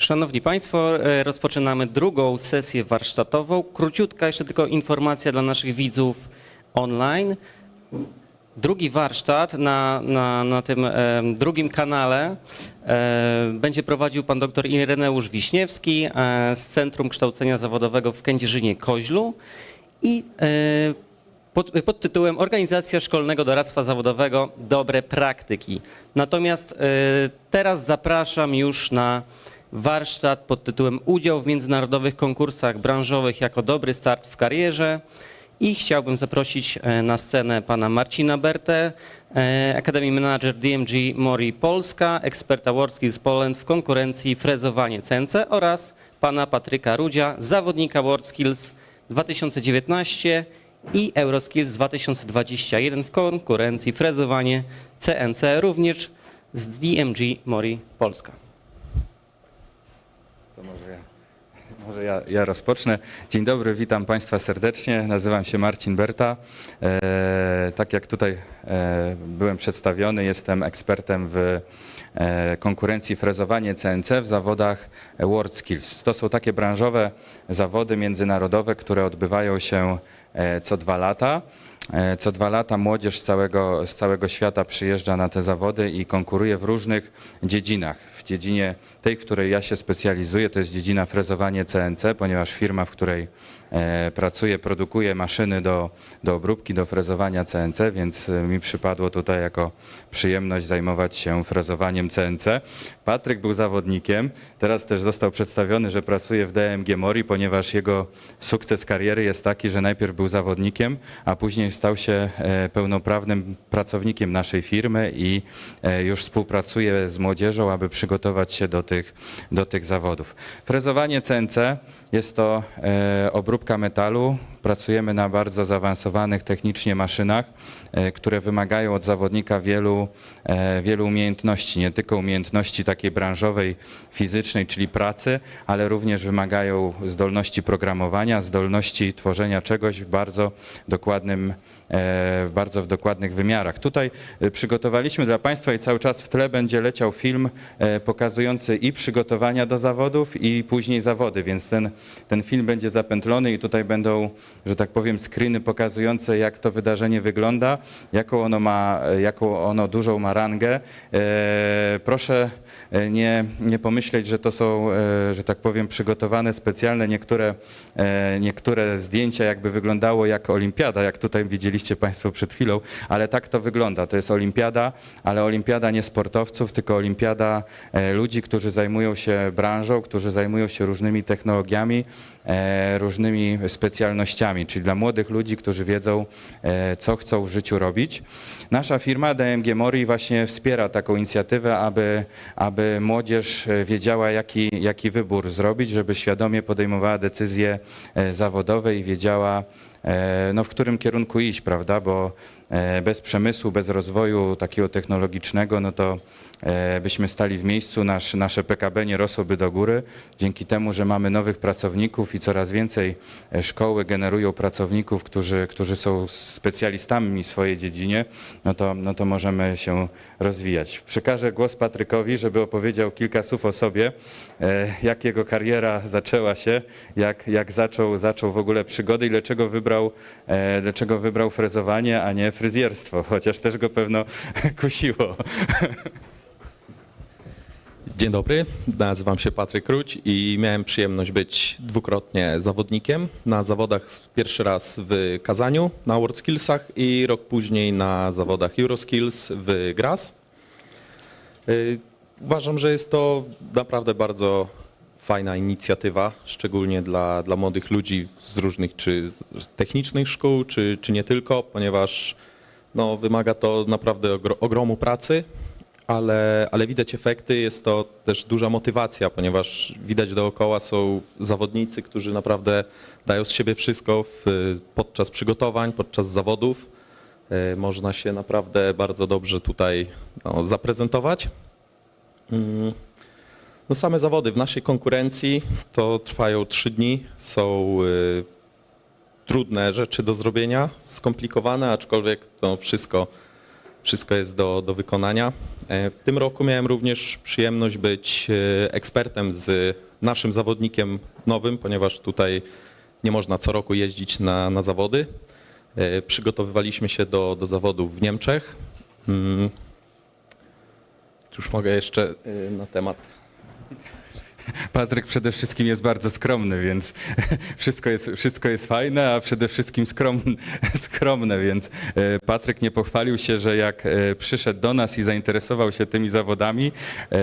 Szanowni Państwo, e, rozpoczynamy drugą sesję warsztatową. Króciutka jeszcze tylko informacja dla naszych widzów online. Drugi warsztat na, na, na tym e, drugim kanale e, będzie prowadził pan dr Ireneusz Wiśniewski z Centrum Kształcenia Zawodowego w Kędzierzynie-Koźlu i pod, pod tytułem Organizacja Szkolnego Doradztwa Zawodowego Dobre Praktyki. Natomiast teraz zapraszam już na warsztat pod tytułem Udział w międzynarodowych konkursach branżowych jako dobry start w karierze. I chciałbym zaprosić e, na scenę pana Marcina Bertę, e, Academy Manager DMG Mori Polska, eksperta WorldSkills Poland w konkurencji frezowanie CNC oraz pana Patryka Rudzia, zawodnika WorldSkills 2019 i Euroskills 2021 w konkurencji frezowanie CNC również z DMG Mori Polska. To może ja, może ja, ja rozpocznę. Dzień dobry, witam Państwa serdecznie. Nazywam się Marcin Berta. E, tak jak tutaj e, byłem przedstawiony, jestem ekspertem w e, konkurencji frezowanie CNC w zawodach WorldSkills. To są takie branżowe zawody międzynarodowe, które odbywają się e, co dwa lata. E, Co dwa lata młodzież z całego, z całego świata przyjeżdża na te zawody i konkuruje w różnych dziedzinach. W dziedzinie tej, w której ja się specjalizuję, to jest dziedzina frezowanie CNC, ponieważ firma, w której e, pracuję, produkuje maszyny do, do obróbki, do frezowania CNC, więc e, mi przypadło tutaj jako przyjemność zajmować się frezowaniem CNC. Patryk był zawodnikiem, teraz też został przedstawiony, że pracuje w DMG Mori, ponieważ jego sukces kariery jest taki, że najpierw był zawodnikiem, a później stał się e, pełnoprawnym pracownikiem naszej firmy i już współpracuje z młodzieżą, aby przygotować się do tych, do tych zawodów. Frezowanie CNC jest to e, obróbka metalu. Pracujemy na bardzo zaawansowanych technicznie maszynach, e, które wymagają od zawodnika wielu, e, wielu umiejętności, nie tylko umiejętności takiej branżowej, fizycznej, czyli pracy, ale również wymagają zdolności programowania, zdolności tworzenia czegoś w bardzo dokładnym, e, w bardzo w dokładnych wymiarach. Tutaj przygotowaliśmy dla Państwa i cały czas w tle będzie leciał film pokazujący i przygotowania do zawodów i później zawody, więc ten, ten film będzie zapętlony i tutaj będą, że tak powiem, screeny pokazujące jak to wydarzenie wygląda, jaką ono ma, jaką ono dużą ma rangę. E, Proszę nie, nie pomyśleć, że to są, e, że tak powiem, przygotowane specjalne niektóre, e, niektóre zdjęcia, jakby wyglądało jak olimpiada, jak tutaj widzieliście Państwo przed chwilą, ale tak to wygląda. To jest olimpiada, ale olimpiada nie sportowców, tylko olimpiada e, ludzi, którzy zajmują się branżą, którzy zajmują się różnymi technologiami, e, różnymi specjalnościami, czyli dla młodych ludzi, którzy wiedzą, e, co chcą w życiu robić. Nasza firma DMG Mori właśnie wspiera taką inicjatywę, aby, aby młodzież e, wiedziała, jaki, jaki wybór zrobić, żeby świadomie podejmowała decyzje e, zawodowe i wiedziała, no, w którym kierunku iść, prawda? Bo e, bez przemysłu, bez rozwoju takiego technologicznego, no to e, byśmy stali w miejscu, nasz, nasze PKB nie rosłoby do góry. Dzięki temu, że mamy nowych pracowników i coraz więcej e, szkoły generują pracowników, którzy, którzy są specjalistami w swojej dziedzinie, no to, no to możemy się rozwijać. Przekażę głos Patrykowi, żeby opowiedział kilka słów o sobie, e, jak jego kariera zaczęła się, jak, jak zaczął, zaczął w ogóle przygody i dlaczego wybrał, e, dlaczego wybrał frezowanie, a nie fryzjerstwo, chociaż też go pewno kusiło. Dzień dobry, nazywam się Patryk Ruć i miałem przyjemność być dwukrotnie zawodnikiem. Na zawodach pierwszy raz w Kazaniu na WorldSkillsach i rok później na zawodach Euroskills w Graz. Y, Uważam, że jest to naprawdę bardzo fajna inicjatywa, szczególnie dla, dla młodych ludzi z różnych czy z technicznych szkół, czy, czy nie tylko, ponieważ no, wymaga to naprawdę ogro- ogromu pracy, ale, ale widać efekty, jest to też duża motywacja, ponieważ widać dookoła są zawodnicy, którzy naprawdę dają z siebie wszystko w, podczas przygotowań, podczas zawodów. E, Można się naprawdę bardzo dobrze tutaj no, zaprezentować. No same zawody w naszej konkurencji to trwają trzy dni, są y, trudne rzeczy do zrobienia, skomplikowane, aczkolwiek to wszystko, wszystko jest do, do wykonania. E, W tym roku miałem również przyjemność być e, ekspertem z naszym zawodnikiem nowym, ponieważ tutaj nie można co roku jeździć na, na zawody. E, Przygotowywaliśmy się do, do zawodów w Niemczech. Mm. Cóż mogę jeszcze e, na temat Patryk przede wszystkim jest bardzo skromny, więc wszystko jest, wszystko jest fajne, a przede wszystkim skromne, skromne, więc e, Patryk nie pochwalił się, że jak e, przyszedł do nas i zainteresował się tymi zawodami, e,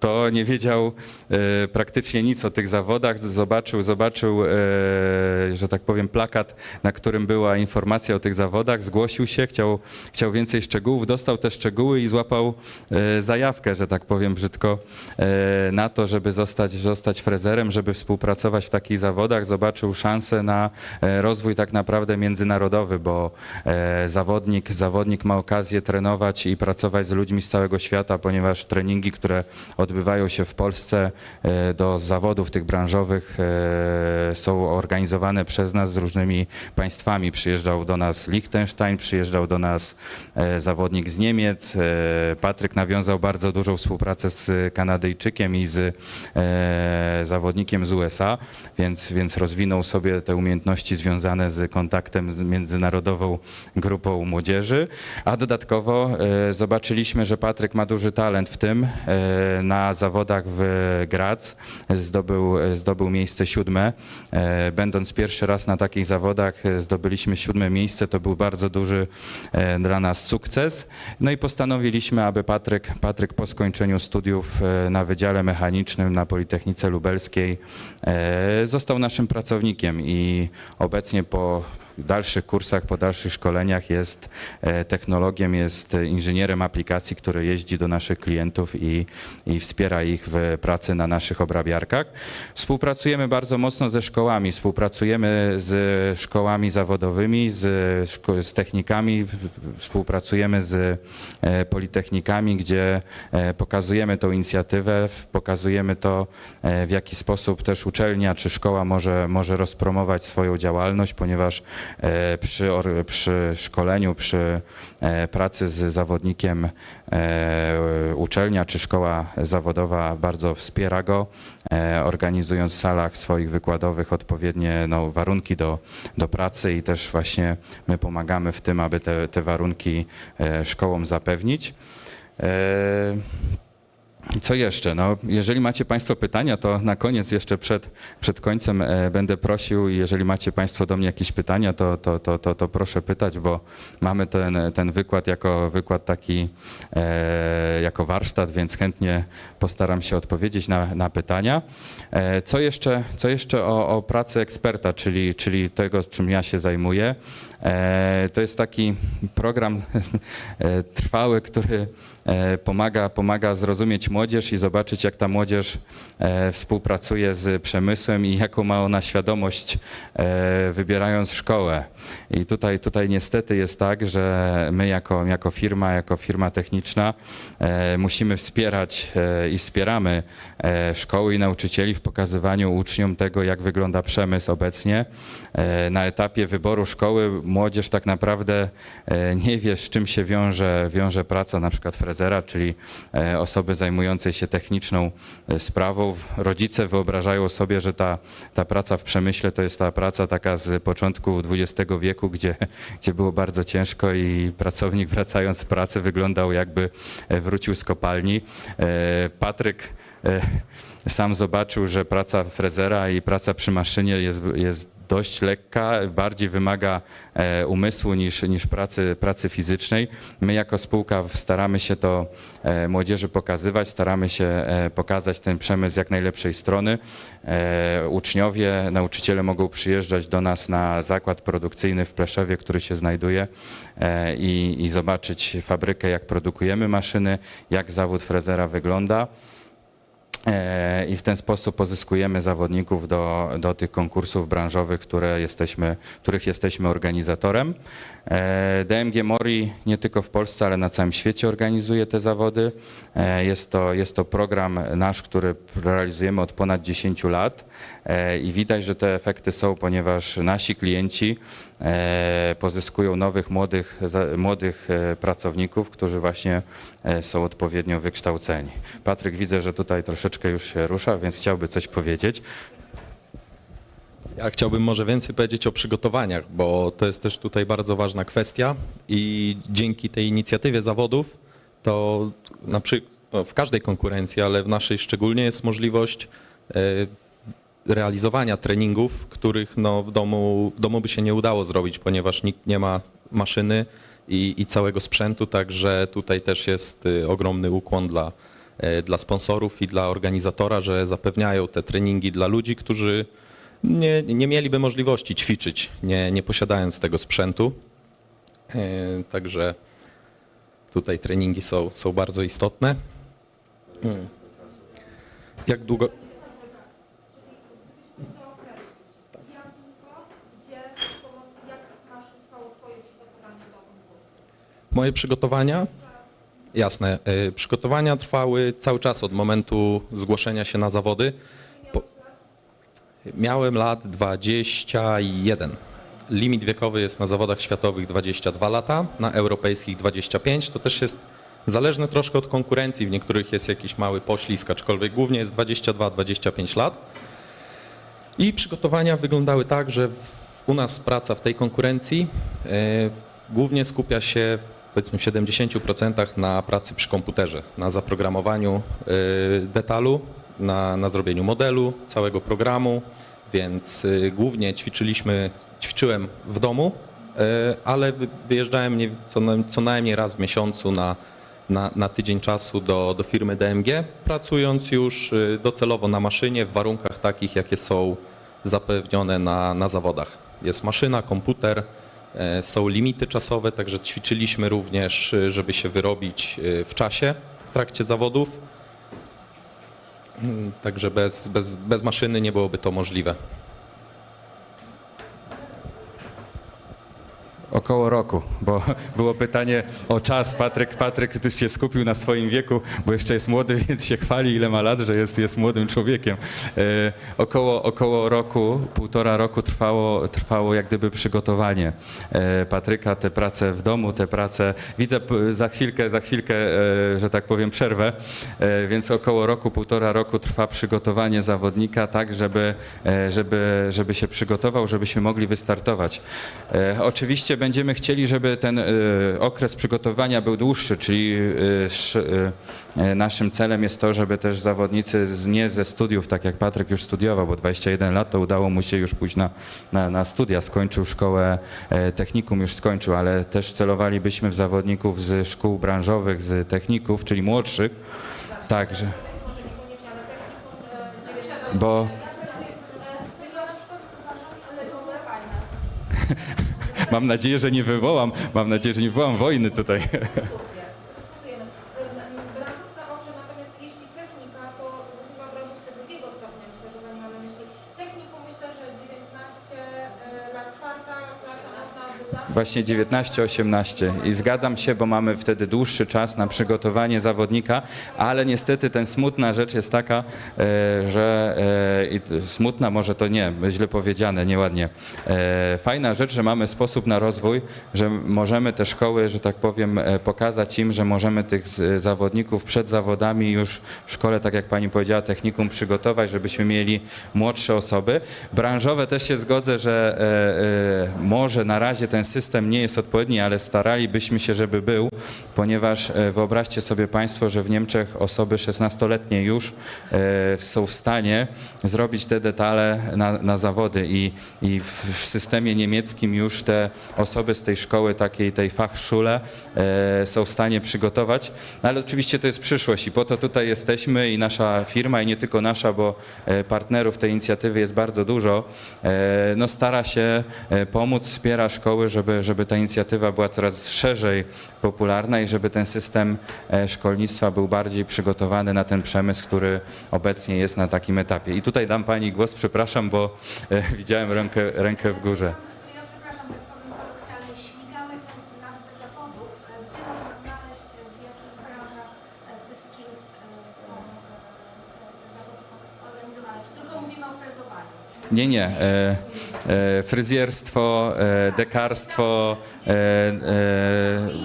to nie wiedział e, praktycznie nic o tych zawodach. Zobaczył, zobaczył, e, że tak powiem, plakat, na którym była informacja o tych zawodach, zgłosił się, chciał, chciał więcej szczegółów, dostał te szczegóły i złapał e, zajawkę, że tak powiem brzydko, na to, żeby zostać, zostać frezerem, żeby współpracować w takich zawodach. Zobaczył szansę na rozwój tak naprawdę międzynarodowy, bo zawodnik, zawodnik ma okazję trenować i pracować z ludźmi z całego świata, ponieważ treningi, które odbywają się w Polsce e, do zawodów tych branżowych e, są organizowane przez nas z różnymi państwami. Przyjeżdżał do nas Liechtenstein, przyjeżdżał do nas e, zawodnik z Niemiec. Patryk nawiązał bardzo dużą współpracę z Kanadyjczykiem i z zawodnikiem z USA, więc, więc rozwinął sobie te umiejętności związane z kontaktem z międzynarodową grupą młodzieży, a dodatkowo zobaczyliśmy, że Patryk ma duży talent w tym. E, na zawodach w Graz zdobył, zdobył miejsce siódme. E, będąc pierwszy raz na takich zawodach e, zdobyliśmy siódme miejsce, to był bardzo duży e, dla nas sukces. No i postanowiliśmy, aby Patryk, Patryk po skończeniu studiów na Wydziale Mechanicznym na Politechnice Lubelskiej został naszym pracownikiem i obecnie po dalszych kursach, po dalszych szkoleniach jest e, technologiem, jest inżynierem aplikacji, który jeździ do naszych klientów i, i wspiera ich w pracy na naszych obrabiarkach. Współpracujemy bardzo mocno ze szkołami, współpracujemy z szkołami zawodowymi, z, szko- z technikami, współpracujemy z e, politechnikami, gdzie e, pokazujemy tą inicjatywę, pokazujemy to, w jaki sposób też uczelnia czy szkoła może, może rozpromować swoją działalność, ponieważ przy, or- przy szkoleniu, przy e, pracy z zawodnikiem e, uczelnia czy szkoła zawodowa bardzo wspiera go, e, organizując w salach swoich wykładowych odpowiednie no, warunki do, do pracy i też właśnie my pomagamy w tym, aby te, te warunki e, szkołom zapewnić. Co jeszcze? No, jeżeli macie Państwo pytania, to na koniec jeszcze przed, przed końcem e, będę prosił, jeżeli macie Państwo do mnie jakieś pytania, to, to, to, to, to proszę pytać, bo mamy ten, ten wykład jako wykład taki, e, jako warsztat, więc chętnie postaram się odpowiedzieć na, na pytania. E, co jeszcze, co jeszcze o, o pracy eksperta, czyli, czyli tego, czym ja się zajmuję? E, to jest taki program e, trwały, który e, pomaga, pomaga zrozumieć młodzież i zobaczyć, jak ta młodzież współpracuje z przemysłem i jaką ma ona świadomość, wybierając szkołę. I tutaj, tutaj niestety jest tak, że my jako, jako firma, jako firma techniczna musimy wspierać i wspieramy szkoły i nauczycieli w pokazywaniu uczniom tego, jak wygląda przemysł obecnie. E, Na etapie wyboru szkoły młodzież tak naprawdę e, nie wie, z czym się wiąże, wiąże praca na przykład frezera, czyli e, osoby zajmującej się techniczną sprawą. Rodzice wyobrażają sobie, że ta, ta praca w przemyśle to jest ta praca taka z początku XX wieku, gdzie, gdzie było bardzo ciężko i pracownik wracając z pracy wyglądał jakby wrócił z kopalni. Patryk sam zobaczył, że praca frezera i praca przy maszynie jest, jest dość lekka, bardziej wymaga e, umysłu niż, niż pracy, pracy fizycznej. My jako spółka staramy się to e, młodzieży pokazywać, staramy się e, pokazać ten przemysł z jak najlepszej strony. Uczniowie, nauczyciele mogą przyjeżdżać do nas na zakład produkcyjny w Pleszewie, który się znajduje i, i zobaczyć fabrykę, jak produkujemy maszyny, jak zawód frezera wygląda. E, I w ten sposób pozyskujemy zawodników do, do tych konkursów branżowych, które jesteśmy, których jesteśmy organizatorem. E, DMG Mori nie tylko w Polsce, ale na całym świecie organizuje te zawody. E, Jest to, jest to program nasz, który realizujemy od ponad 10 lat i widać, że te efekty są, ponieważ nasi klienci pozyskują nowych, młodych, młodych e, pracowników, którzy właśnie e, są odpowiednio wykształceni. Patryk, widzę, że tutaj troszeczkę już się rusza, więc chciałby coś powiedzieć. Ja chciałbym może więcej powiedzieć o przygotowaniach, bo to jest też tutaj bardzo ważna kwestia i dzięki tej inicjatywie zawodów to na no, w każdej konkurencji, ale w naszej szczególnie jest możliwość e, realizowania treningów, których no, w, domu, w domu by się nie udało zrobić, ponieważ nikt nie ma maszyny i, i całego sprzętu, także tutaj też jest y, ogromny ukłon dla, e, dla sponsorów i dla organizatora, że zapewniają te treningi dla ludzi, którzy nie, nie mieliby możliwości ćwiczyć, nie, nie posiadając tego sprzętu. E, Także tutaj treningi są, są bardzo istotne. Hmm. Jak długo? Jak długo, gdzie, z pomocą, jak masz trwało Twoje przygotowanie do konkursu? Moje przygotowania? Jasne. e, Przygotowania trwały cały czas od momentu zgłoszenia się na zawody. Po... Miałem lat 21. Limit wiekowy jest na zawodach światowych 22 lata, na europejskich 25. To też jest zależne troszkę od konkurencji. W niektórych jest jakiś mały poślizg, aczkolwiek głównie jest 22-25 lat. I przygotowania wyglądały tak, że u nas praca w tej konkurencji e, głównie skupia się powiedzmy w 70% na pracy przy komputerze, na zaprogramowaniu e, detalu, na, na zrobieniu modelu, całego programu, więc e, głównie ćwiczyliśmy, ćwiczyłem w domu, e, ale wy- wyjeżdżałem co, na- co najmniej raz w miesiącu na, na, na tydzień czasu do, do firmy DMG, pracując już y, docelowo na maszynie w warunkach takich, jakie są zapewnione na, na zawodach. Jest maszyna, komputer, są limity czasowe, także ćwiczyliśmy również, y, żeby się wyrobić y, w czasie w trakcie zawodów. Mm, Także bez, bez, bez maszyny nie byłoby to możliwe. Około roku, bo było pytanie o czas. Patryk, Patryk ty się skupił na swoim wieku, bo jeszcze jest młody, więc się chwali, ile ma lat, że jest, jest młodym człowiekiem. E, około, około roku, półtora roku trwało, trwało jak gdyby przygotowanie e, Patryka, te prace w domu, te prace. Widzę za chwilkę, za chwilkę, e, że tak powiem, przerwę, e, więc około roku, półtora roku trwa przygotowanie zawodnika, tak, żeby, e, żeby, żeby się przygotował, żebyśmy mogli wystartować. E, Oczywiście będziemy chcieli, żeby ten e, okres przygotowania był dłuższy, czyli e, sz- e, naszym celem jest to, żeby też zawodnicy z, nie ze studiów, tak jak Patryk już studiował, bo 21 lat, to udało mu się już pójść na, na, na studia, skończył szkołę e, technikum, już skończył, ale też celowalibyśmy w zawodników z szkół branżowych, z techników, czyli młodszych. Także, Może niekoniecznie, ale technikum e, 19. bo Mam nadzieję, że nie wywołam, mam nadzieję, że nie wywołam wojny tutaj. Dyskutujemy. E, Branżówka owszem, natomiast jeśli technika, to chyba branżówce drugiego stopnia, myślę, że Pani ma na myśli. Technikum myślę, że 19 e, lat, czwarta klasa można by zacząć. Właśnie 19-18 i zgadzam się, bo mamy wtedy dłuższy czas na przygotowanie zawodnika, ale niestety ten smutna rzecz jest taka, e, że e, smutna może to nie, źle powiedziane, nieładnie. E, Fajna rzecz, że mamy sposób na rozwój, że możemy te szkoły, że tak powiem, pokazać im, że możemy tych zawodników przed zawodami już w szkole, tak jak pani powiedziała, technikum przygotować, żebyśmy mieli młodsze osoby. Branżowe też się zgodzę, że może na razie ten system nie jest odpowiedni, ale staralibyśmy się, żeby był, ponieważ e, wyobraźcie sobie Państwo, że w Niemczech osoby 16-letnie już e, są w stanie zrobić te detale na, na zawody i, i w, systemie niemieckim już te osoby z tej szkoły takiej, tej Fachschule e, są w stanie przygotować, no, ale oczywiście to jest przyszłość i po to tutaj jesteśmy i nasza firma i nie tylko nasza, bo partnerów tej inicjatywy jest bardzo dużo, no stara się pomóc, wspiera szkoły, żeby, żeby ta inicjatywa była coraz szerzej popularna i żeby ten system e, szkolnictwa był bardziej przygotowany na ten przemysł, który obecnie jest na takim etapie. I tutaj dam Pani głos, przepraszam, bo e, widziałem rękę, rękę w górze. Ja przepraszam, powiem kolokwialnie, śmigały te nazwy zawodów. E, Gdzie można znaleźć, e, w jakich branżach e, te skills e, są, e, te zawody są organizowane? Czy tylko mówimy o frezowaniu? Nie, nie. E, fryzjerstwo, e, dekarstwo, e,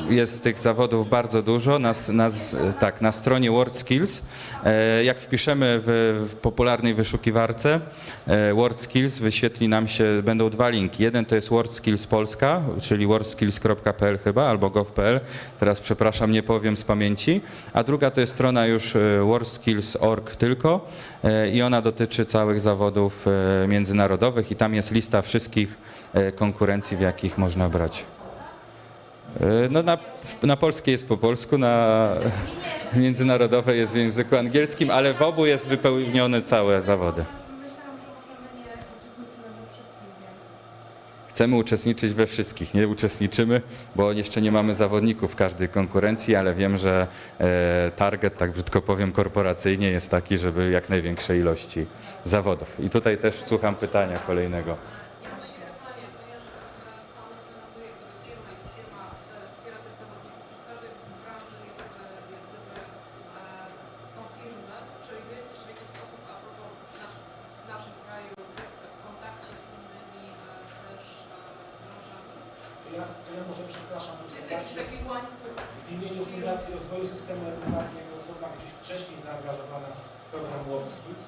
jest tych zawodów bardzo dużo. Na, s- na, s- tak, na stronie WordSkills, jak wpiszemy w, w popularnej wyszukiwarce WordSkills, wyświetli nam się, będą dwa linki. Jeden to jest WordSkills Polska, czyli wordskills.pl chyba, albo gov.pl. Teraz przepraszam, nie powiem z pamięci. A druga to jest strona już wordskills.org tylko i ona dotyczy całych zawodów międzynarodowych i tam jest lista wszystkich e, konkurencji, w jakich można brać. E, No na, na polskie jest po polsku, na międzynarodowe jest w języku angielskim, ale w obu jest wypełnione całe zawody. Chcemy uczestniczyć we wszystkich. Nie uczestniczymy, bo jeszcze nie mamy zawodników w każdej konkurencji, ale wiem, że e, target, tak brzydko powiem, korporacyjnie jest taki, żeby jak największej ilości zawodów. I tutaj też słucham pytania kolejnego. Ja mam takie pytanie, ponieważ e, Pan reprezentuje jakby firmę i firma e, wspiera tych zawodników. Czy w każdej branży jest e, jak gdyby, e, są firmy, czy Wy jesteście w jakiś sposób a propos, znaczy w naszym kraju w kontakcie z innymi e, też e, branżami? To ja, to ja może przepraszam, Czy jest jakiś taki łańcuch? w imieniu Fundacji Rozwoju Systemu Edukacji jako osoba gdzieś wcześniej zaangażowana w program WorldSkills,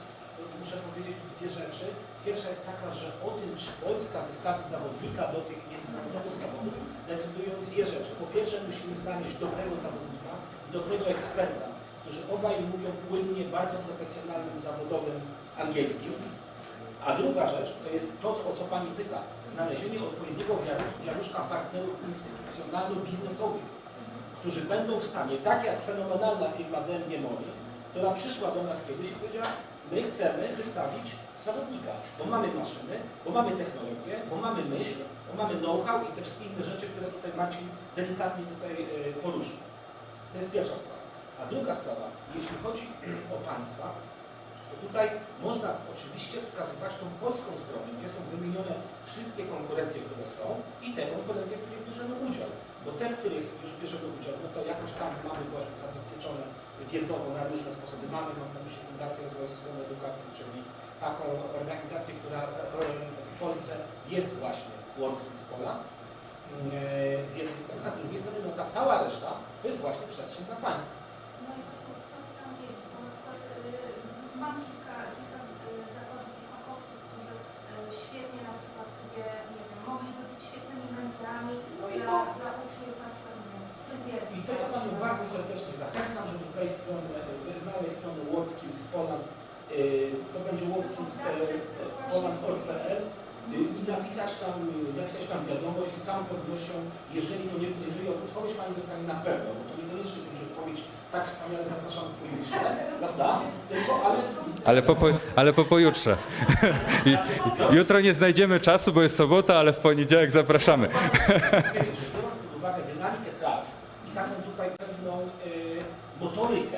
muszę powiedzieć tu dwie rzeczy. Pierwsza jest taka, że o tym, czy Polska wystawi zawodnika do tych międzynarodowych zawodów, decydują dwie rzeczy. Po pierwsze musimy znaleźć dobrego zawodnika i dobrego eksperta, którzy obaj mówią płynnie, bardzo profesjonalnym, zawodowym angielskim. A druga rzecz to jest to, o co Pani pyta, znalezienie odpowiedniego wiaru- wianuszka partnerów instytucjonalno-biznesowych, którzy będą w stanie, tak jak fenomenalna firma DMG Money, która przyszła do nas kiedyś i powiedziała, my chcemy wystawić zawodnika, bo mamy maszyny, bo mamy technologię, bo mamy myśl, bo mamy know-how i te wszystkie inne rzeczy, które tutaj Marcin delikatnie tutaj e, poruszył. To jest pierwsza sprawa. A druga sprawa, jeśli chodzi o państwa, to tutaj można oczywiście wskazywać tą polską stronę, gdzie są wymienione wszystkie konkurencje, które są i te konkurencje, w których bierzemy udział. Bo te, w których już bierzemy udział, no to jakoś tam mamy właśnie zabezpieczone wiedzowo na różne sposoby. Mamy, mam na myśli Fundację Rozwoju Systemu Edukacji, czyli taką organizację, która e, w Polsce jest właśnie WorldSkills Poland e, z jednej strony, a z drugiej strony no ta cała reszta to jest właśnie przestrzeń dla państwa. No i właśnie to chciałam wiedzieć, bo na przykład y, mam kilka, kilka z- y, zawodów i fachowców, którzy y, świetnie na przykład sobie, nie wiem, mogliby być świetnymi mentorami No i dla, dla uczniów na przykład nie wiem, z fryzjerstwa. I to ja Panią bardzo serdecznie zachęcam, żeby wejść w stronę, w znaleźć stronę WorldSkills Poland, yy, to będzie WorldSkills.poland.pl i napisać tam, y, napisać tam wiadomość z całą pewnością, jeżeli to nie, jeżeli odpowiedź Pani dostanie na pewno, bo to niekoniecznie będzie odpowiedź tak wspaniale zapraszam pojutrze, prawda? Tylko, ale Ale po, po, ale po pojutrze. Jutro nie znajdziemy czasu, bo jest sobota, ale w poniedziałek zapraszamy. biorąc pod uwagę dynamikę prac i taką tutaj pewną y, motorykę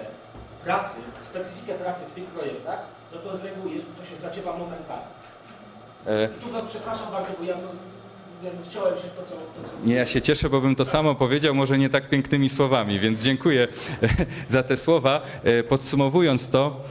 pracy, specyfikę pracy w tych projektach, no to z reguły jest- to się zadziewa momentalnie. E, I tu przepraszam bardzo, bo ja, wciąłem się w to, co... To, co Nie, ja się cieszę, bo bym to samo powiedział, może nie tak pięknymi słowami, więc dziękuję za te słowa. E, Podsumowując to,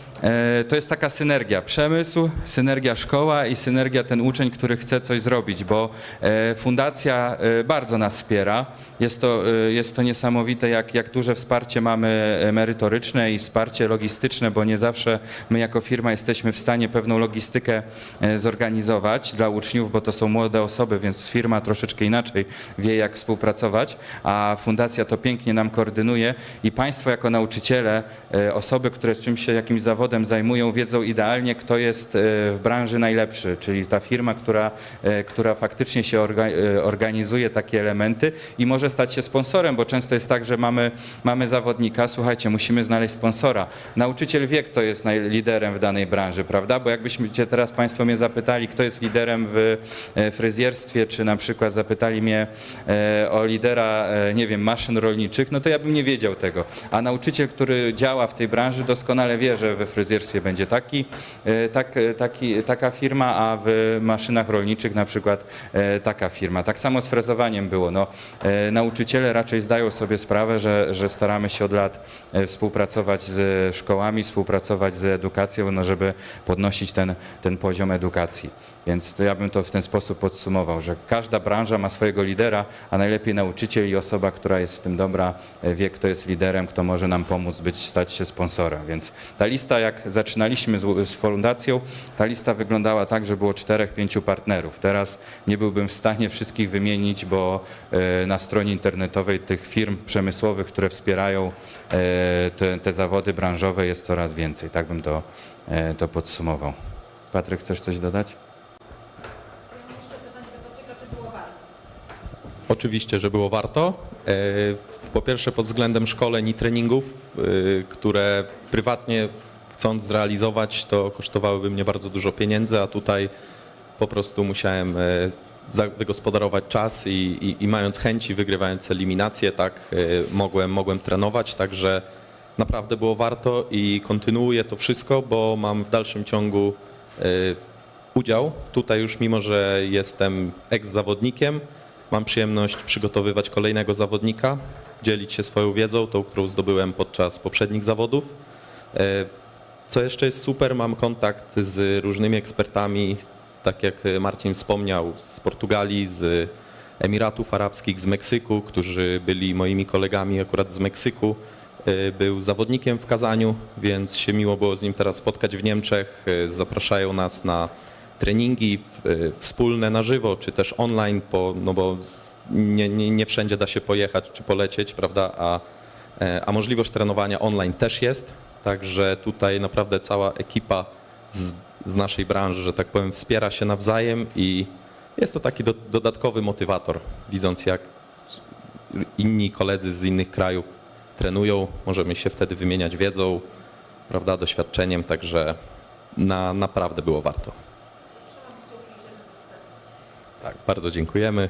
to jest taka synergia przemysł, synergia szkoła i synergia ten uczeń, który chce coś zrobić, bo e, fundacja e, bardzo nas wspiera. Jest to, e, jest to niesamowite, jak, jak duże wsparcie mamy e, merytoryczne i wsparcie logistyczne, bo nie zawsze my jako firma jesteśmy w stanie pewną logistykę e, zorganizować dla uczniów, bo to są młode osoby, więc firma troszeczkę inaczej wie, jak współpracować, a fundacja to pięknie nam koordynuje i Państwo jako nauczyciele, e, osoby, które czymś się, jakimś zawodem zajmują, wiedzą idealnie, kto jest e, w branży najlepszy, czyli ta firma, która, e, która faktycznie się e, organizuje takie elementy i może stać się sponsorem, bo często jest tak, że mamy, mamy zawodnika, słuchajcie, musimy znaleźć sponsora. Nauczyciel wie, kto jest liderem w danej branży, prawda? Bo jakbyśmy cię teraz Państwo mnie zapytali, kto jest liderem w fryzjerstwie, czy na przykład zapytali mnie o lidera, nie wiem, maszyn rolniczych, no to ja bym nie wiedział tego. A nauczyciel, który działa w tej branży, doskonale wie, że we fryzjerstwie będzie taki, e, tak, e, taki, taka firma, a w maszynach rolniczych na przykład e, taka firma. Tak samo z frezowaniem było. No, nauczyciele raczej zdają sobie sprawę, że, że staramy się od lat współpracować z szkołami, współpracować z edukacją, no, żeby podnosić ten, ten poziom edukacji. Więc to ja bym to w ten sposób podsumował, że każda branża ma swojego lidera, a najlepiej nauczyciel i osoba, która jest w tym dobra, e, wie kto jest liderem, kto może nam pomóc być, stać się sponsorem. Więc ta lista, jak zaczynaliśmy z, z fundacją, ta lista wyglądała tak, że było czterech, pięciu partnerów. Teraz nie byłbym w stanie wszystkich wymienić, bo e, na stronie internetowej tych firm przemysłowych, które wspierają e, te, te zawody branżowe jest coraz więcej. Tak bym to, to podsumował. Patryk, chcesz coś dodać? Oczywiście, że było warto. E, Po pierwsze pod względem szkoleń i treningów, e, które prywatnie chcąc zrealizować, to kosztowałyby mnie bardzo dużo pieniędzy, a tutaj po prostu musiałem e, wygospodarować czas i, i, i mając chęci, wygrywając eliminację, tak mogłem, mogłem trenować, także naprawdę było warto i kontynuuję to wszystko, bo mam w dalszym ciągu udział. Tutaj już mimo, że jestem ex-zawodnikiem, mam przyjemność przygotowywać kolejnego zawodnika, dzielić się swoją wiedzą, tą, którą zdobyłem podczas poprzednich zawodów. E, Co jeszcze jest super, mam kontakt z różnymi ekspertami, tak jak Marcin wspomniał, z Portugalii, z Emiratów Arabskich, z Meksyku, którzy byli moimi kolegami akurat z Meksyku. E, Był zawodnikiem w Kazaniu, więc się miło było z nim teraz spotkać w Niemczech. E, Zapraszają nas na treningi e, wspólne na żywo, czy też online, po, no bo nie, nie, nie wszędzie da się pojechać czy polecieć, prawda? A, e, a możliwość trenowania online też jest, także tutaj naprawdę cała ekipa z, z naszej branży, że tak powiem, wspiera się nawzajem i jest to taki do, dodatkowy motywator, widząc jak inni koledzy z innych krajów trenują, możemy się wtedy wymieniać wiedzą, prawda, doświadczeniem, także na, naprawdę było warto. Bardzo dziękujemy.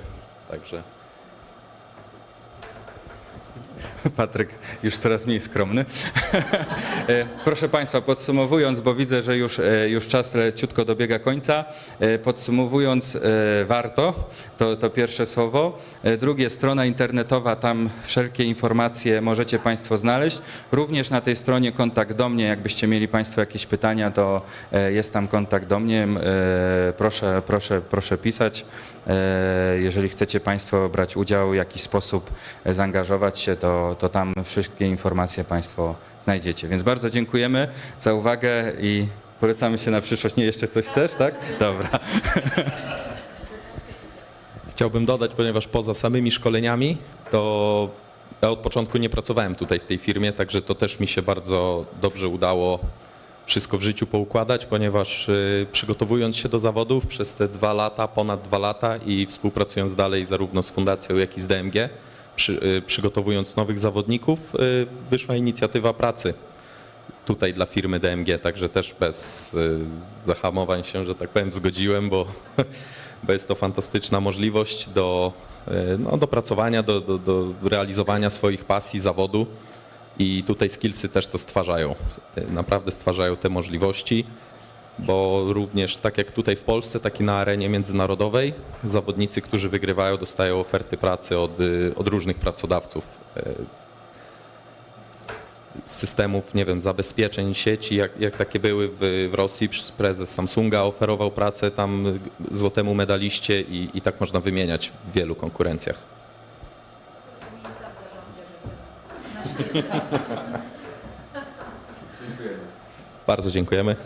Także Patryk już coraz mniej skromny. E, Proszę Państwa, podsumowując, bo widzę, że już, e, już czas leciutko dobiega końca. E, Podsumowując, warto, to, to pierwsze słowo. Drugie, strona internetowa, tam wszelkie informacje możecie Państwo znaleźć. Również na tej stronie kontakt do mnie, jakbyście mieli Państwo jakieś pytania, to jest tam kontakt do mnie. Proszę, proszę, proszę pisać. Jeżeli chcecie Państwo brać udział, w jakiś sposób zaangażować się, to, to tam wszystkie informacje Państwo znajdziecie. Więc bardzo dziękujemy za uwagę i polecamy się na przyszłość. Nie, jeszcze coś chcesz, tak? Dobra. chciałbym dodać, ponieważ poza samymi szkoleniami, to ja od początku nie pracowałem tutaj w tej firmie, także to też mi się bardzo dobrze udało wszystko w życiu poukładać, ponieważ y, przygotowując się do zawodów przez te dwa lata, ponad dwa lata i współpracując dalej zarówno z fundacją, jak i z DMG, przy, y, przygotowując nowych zawodników, y, wyszła inicjatywa pracy tutaj dla firmy DMG, także też bez y, zahamowań się, że tak powiem, zgodziłem, bo, bo jest to fantastyczna możliwość do, no, do pracowania, do, do, do realizowania swoich pasji, zawodu i tutaj skillsy też to stwarzają. Naprawdę stwarzają te możliwości, bo również tak jak tutaj w Polsce, tak i na arenie międzynarodowej zawodnicy, którzy wygrywają, dostają oferty pracy od, y, od różnych pracodawców y, systemów, nie wiem, zabezpieczeń sieci, jak, jak takie były w, w Rosji, prezes Samsunga oferował pracę tam złotemu medaliście i, i tak można wymieniać w wielu konkurencjach. Bardzo dziękujemy.